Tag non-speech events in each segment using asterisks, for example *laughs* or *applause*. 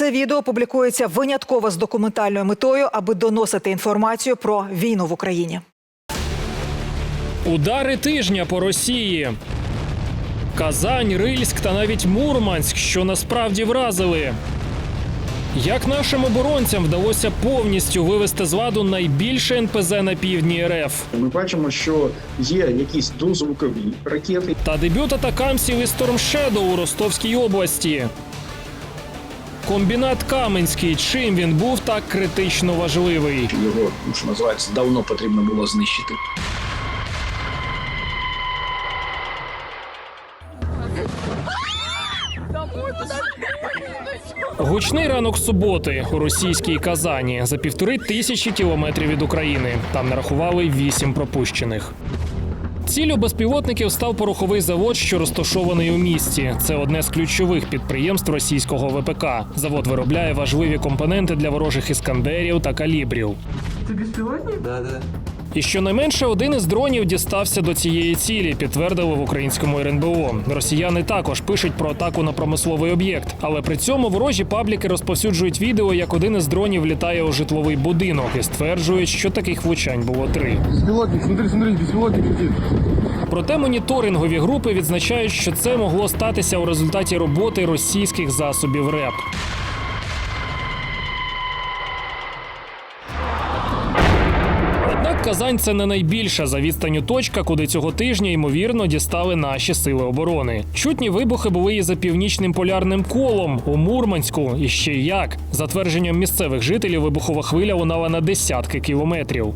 Це відео публікується винятково з документальною метою, аби доносити інформацію про війну в Україні. Удари тижня по Росії. Казань, Рильськ та навіть Мурманськ, що насправді вразили. Як нашим оборонцям вдалося повністю вивести з ладу найбільше НПЗ на півдні РФ? Ми бачимо, що є якісь дозвукові ракети, Та дебют атакамсів із Storm Shadow у Ростовській області. Комбінат Каменський. Чим він був так критично важливий? його, ну, що називається, давно потрібно було знищити. Гучний ранок суботи у російській Казані за півтори тисячі кілометрів від України. Там нарахували вісім пропущених. Ціллю безпілотників став пороховий завод, що розташований у місті. Це одне з ключових підприємств російського ВПК. Завод виробляє важливі компоненти для ворожих іскандерів та калібрів. І щонайменше один із дронів дістався до цієї цілі, підтвердили в українському РНБО. Росіяни також пишуть про атаку на промисловий об'єкт, але при цьому ворожі пабліки розповсюджують відео, як один із дронів літає у житловий будинок і стверджують, що таких влучань було три. Беспилотник, смотри, смотри, беспилотник летит. Проте моніторингові групи відзначають, що це могло статися у результаті роботи російських засобів РЕП. Казань це не найбільша за відстанню точка, куди цього тижня ймовірно дістали наші сили оборони. Чутні вибухи були і за північним полярним колом у Мурманську. І ще як за твердженням місцевих жителів, вибухова хвиля лунала на десятки кілометрів.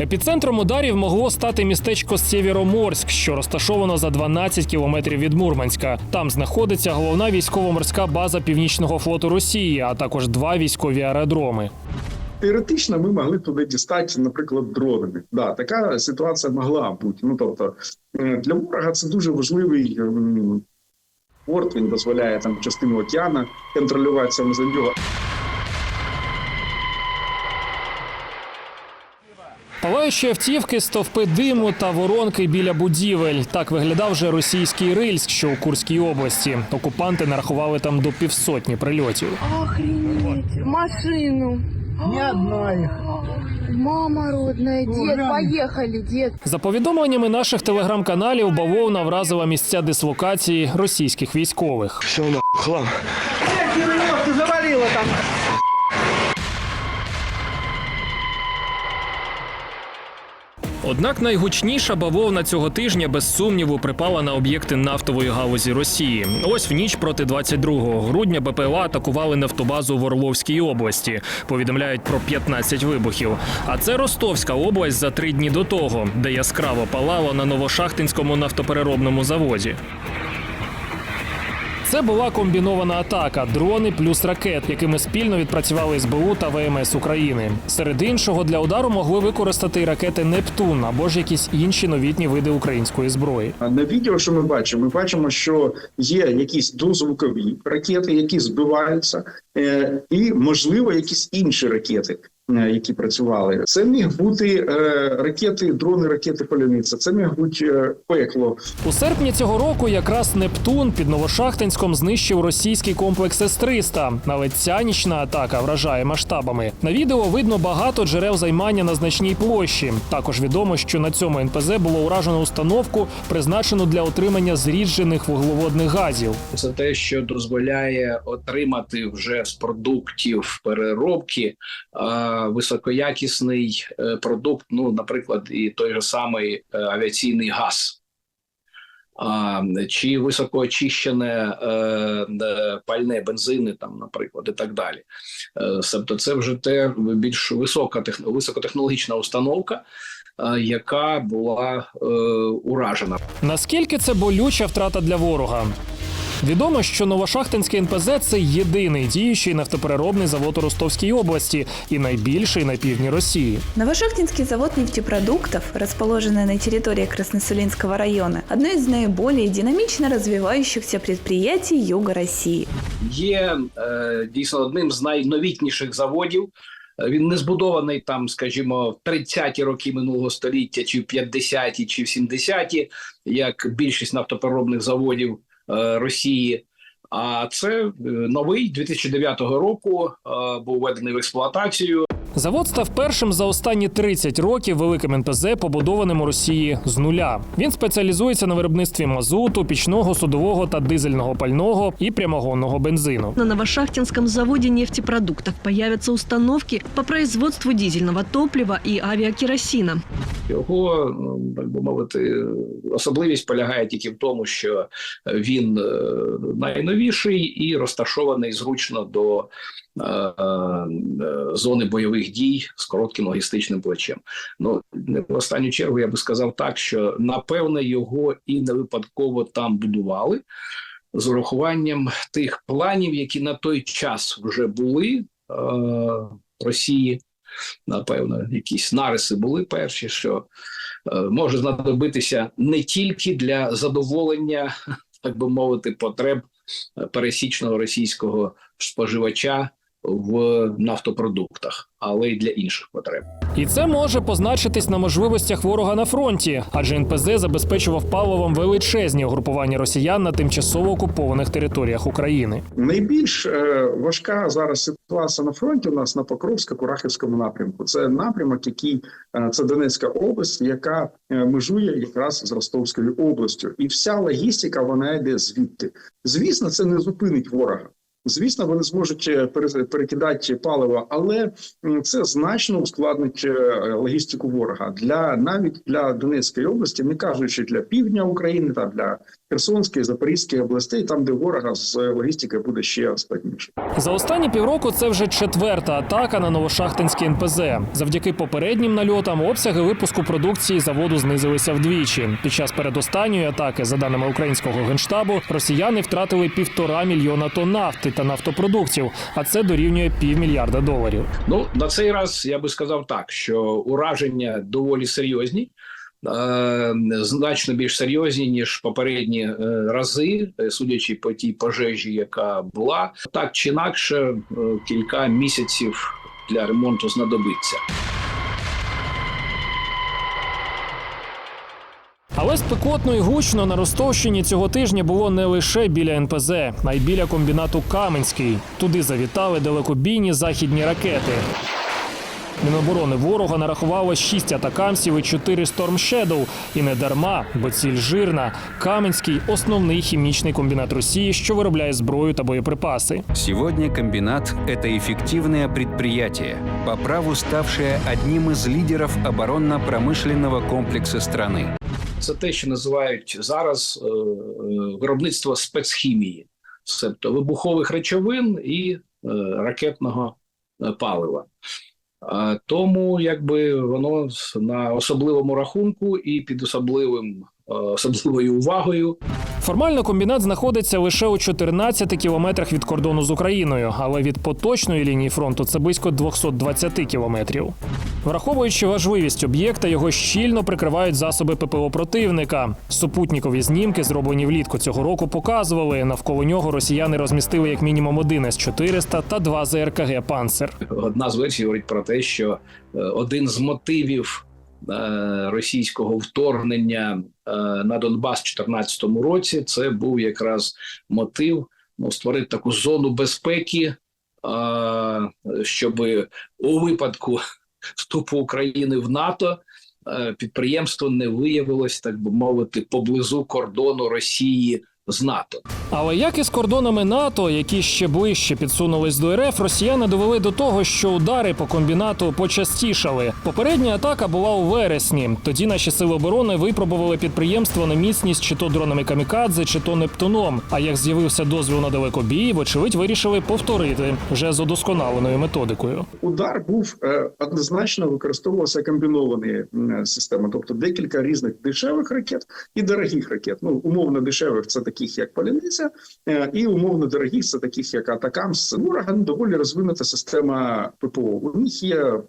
Епіцентром ударів могло стати містечко Сєвєроморськ, що розташовано за 12 кілометрів від Мурманська. Там знаходиться головна військово-морська база Північного флоту Росії, а також два військові аеродроми. Теоретично ми могли туди дістати, наприклад, дронами. Да, така ситуація могла бути. Ну тобто е, для ворога це дуже важливий ем, порт. Він дозволяє там частину океану контролювати саме за нього. Палаючі автівки, стовпи диму та воронки біля будівель. Так виглядав вже російський Рильськ, що у Курській області. Окупанти нарахували там до півсотні прильотів. Охренеть, машину. Не одна их. Мама родная, дед, поїхали, дід. За повідомленнями наших телеграм-каналів, бавовна вразила місця дислокації російських військових. Все, на хлам. Однак найгучніша бавовна цього тижня без сумніву припала на об'єкти нафтової галузі Росії. Ось в ніч проти 22 грудня БПЛА атакували нафтобазу в Орловській області. Повідомляють про 15 вибухів. А це Ростовська область за три дні до того, де яскраво палало на Новошахтинському нафтопереробному заводі. Це була комбінована атака, дрони плюс ракет, якими спільно відпрацювали СБУ та ВМС України. Серед іншого для удару могли використати і ракети Нептун або ж якісь інші новітні види української зброї. На відео, що ми бачимо, ми бачимо, що є якісь дозвукові ракети, які збиваються, е, і можливо якісь інші ракети. Е, Які працювали, це міг бути е, ракети, дрони, ракети паляниця. Це міг бути е, пекло. У серпні цього року якраз Нептун під Новошахтинськом знищив російський комплекс С-300. Але ця нічна атака вражає масштабами. На відео видно багато джерел займання на значній площі. Також відомо, що на цьому НПЗ було уражено установку, призначену для отримання зріджених вуглеводних газів. Це те, що дозволяє отримати вже з продуктів переробки високоякісний е, продукт. Ну, наприклад, і той же самий е, авіаційний газ. Чи високоочищене е, пальне бензини, там, наприклад, і так далі. Тобто, це вже те більш висока високотехнологічна установка, яка була уражена. Наскільки це болюча втрата для ворога? Відомо, що Новошахтинський НПЗ це єдиний діючий нафтопереробний завод у Ростовській області і найбільший на півдні Росії. Новошахтинский завод нефтепродуктов, расположенный на территории Красносулинского района, одно из наиболее динамично развивающихся предприятий Юга России. є е, дійсно одним з найновітніших заводів. Е, Він не збудований там, скажімо, в 30-ті роки минулого століття, чи в 50-ті, чи в 70-ті, як більшість нафтопереробних заводів Росії. А це е, новий 2009 року е, був введений в експлуатацію. Завод став першим за останні 30 років великим НПЗ, побудованим у Росії з нуля. Він спеціалізується на виробництві мазуту, пічного, судового та дизельного пального і прямогонного бензину. На Новошахтинском заводе нефтепродуктов появятся установки по производству дизельного топлива и авиакеросина. Його ну, так би мовити, особливість полягає тільки в тому, що він е, найновіший і розташований зручно до зони бойових дій з коротким логістичним плечем. Ну в останню чергу я би сказав так, що напевне його і не випадково там будували. З урахуванням тих планів, які на той час вже були е, Росії, напевно, якісь нариси були перші, що е, може знадобитися не тільки для задоволення, *laughs* так би мовити, потреб е, пересічного російського споживача в нафтопродуктах, але й для інших потреб. І це може позначитись на можливостях ворога на фронті, адже НПЗ забезпечував паливом величезні угрупування росіян на тимчасово окупованих територіях України. Найбільш е, важка зараз ситуація на фронті у нас на Покровсько-Курахівському напрямку. Це напрямок, який е, це Донецька область, яка е, межує якраз з Ростовською областю, і вся логістика вона йде звідти. Звісно, це не зупинить ворога. Звісно, вони зможуть е, перекидати паливо, але це значно ускладнить е, логістику ворога. Для навіть для Донецької області, не кажучи для півдня України та для Херсонської, Запорізької областей, там де ворога з логістикою буде ще складніше. За останні півроку це вже четверта атака на новошахтинський НПЗ. Завдяки попереднім нальотам обсяги випуску продукції заводу знизилися вдвічі. Під час передостанньої атаки, за даними українського генштабу, росіяни втратили півтора мільйона тонн нафти та нафтопродуктів, а це дорівнює півмільярда доларів. Ну на цей раз я би сказав так, що ураження доволі серйозні. Е, Значно більш серйозні ніж попередні е, рази, е, судячи по тій пожежі, яка була так чи інакше, кілька місяців для ремонту знадобиться. Але спекотно і гучно на Ростовщині цього тижня було не лише біля НПЗ, а й біля комбінату Каменський. Туди завітали далекобійні західні ракети. Міноборони ворога нарахувало 6 атакамсів і 4 Storm Shadow. І не дарма, бо ціль жирна. Каменський основний хімічний комбінат Росії, що виробляє зброю та боєприпаси. Сегодня комбинат – это эффективное предприятие, по праву ставшее одним из лидеров оборонно-промышленного комплекса страны. Це те, що називають зараз е, е, виробництво спецхімії, себто вибухових речовин і е, ракетного е, палива. Тому якби воно на особливому рахунку і під особливим е, особливою увагою Формально комбінат знаходиться лише у 14 кілометрах від кордону з Україною, але від поточної лінії фронту це близько 220 кілометрів. Враховуючи важливість об'єкта, його щільно прикривають засоби ППО противника. Супутникові знімки, зроблені влітку цього року, показували навколо нього росіяни розмістили як мінімум один С-400 та два ЗРКГ Панцер. одна з версій говорить про те, що е, один з мотивів е, російського вторгнення е, на Донбас в 2014 році це був якраз мотив ну, створити таку зону безпеки, щоб у випадку вступу України в НАТО е, підприємство не виявилось, так би мовити, поблизу кордону Росії з НАТО. Але як і з кордонами НАТО, які ще ближче підсунулись до РФ, росіяни довели до того, що удари по комбінату почастішали. Попередня атака була у вересні. Тоді наші сили оборони випробували підприємство на міцність чи то дронами камікадзе, чи то нептуном. А як з'явився дозвіл на далекобій, вочевидь вирішили повторити вже з удосконаленою методикою. Удар був е, однозначно використовувався комбіновані системи, тобто декілька різних дешевих ракет і дорогих ракет. Ну умовно дешевих це таких як Поляниця, е, і умовно дорогих це таких як Атакамс. Ну, доволі розвинута система ППО. У них є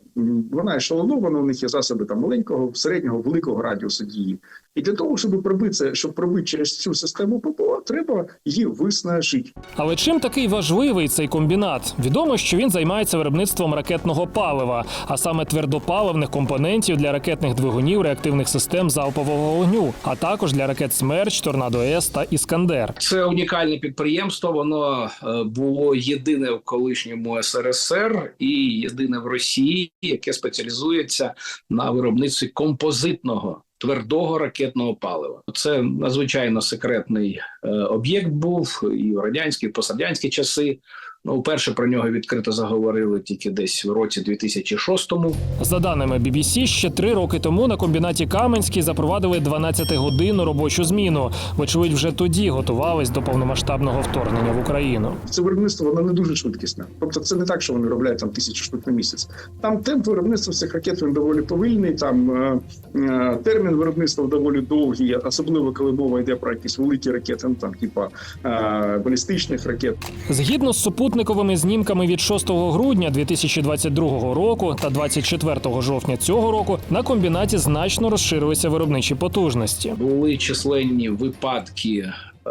вона ешелонована, у них є засоби там маленького, середнього, великого радіусу дії. І для того, щоб пробити щоб пробити через цю систему ППО, треба її виснажити. Але чим такий важливий цей комбінат? Відомо, що він займається виробництвом ракетного палива, а саме твердопаливних компонентів для ракетних двигунів реактивних систем залпового вогню, а також для ракет Смерч, Торнадо С та Іскандер. Іскандер. Це унікальне підприємство. Воно е, було єдине в колишньому СРСР і єдине в Росії, яке спеціалізується на виробництві композитного. Твердого ракетного палива це надзвичайно секретний е, об'єкт був і в радянські, і в пострадянські часи. Ну, вперше про нього відкрито заговорили тільки десь в році 2006-му. За даними BBC, ще три роки тому на комбінаті Каменський запровадили 12-годинну робочу зміну. Вочевидь, вже тоді готувались до повномасштабного вторгнення в Україну. Це виробництво воно не дуже швидкісне. Тобто, це не так, що вони виробляють там тисячу штук на місяць. Там темп виробництва цих ракет він доволі повільний. Там е, е, термін виробництва доволі довгий, особливо коли мова йде про якісь великі ракети, ну там типа е, балістичних ракет. Згідно з супутниковими знімками від 6 грудня 2022 року та 24 жовтня цього року на комбінаті значно розширилися виробничі потужності. були численні випадки е,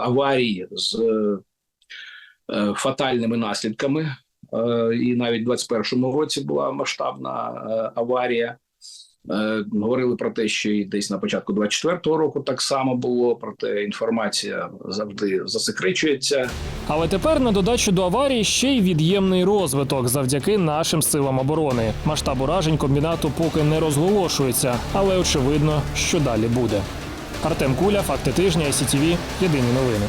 аварій з е, фатальними наслідками. Е, і навіть в 21-му році була масштабна е, аварія. Е, говорили про те, що і десь на початку 24-го року так само було. Проте інформація завжди засекречується. Але тепер на додачу до аварії ще й від'ємний розвиток завдяки нашим силам оборони. Масштаб уражень комбінату поки не розголошується, але очевидно, що далі буде. Артем Куля, факти тижня, СІТВ, єдині новини.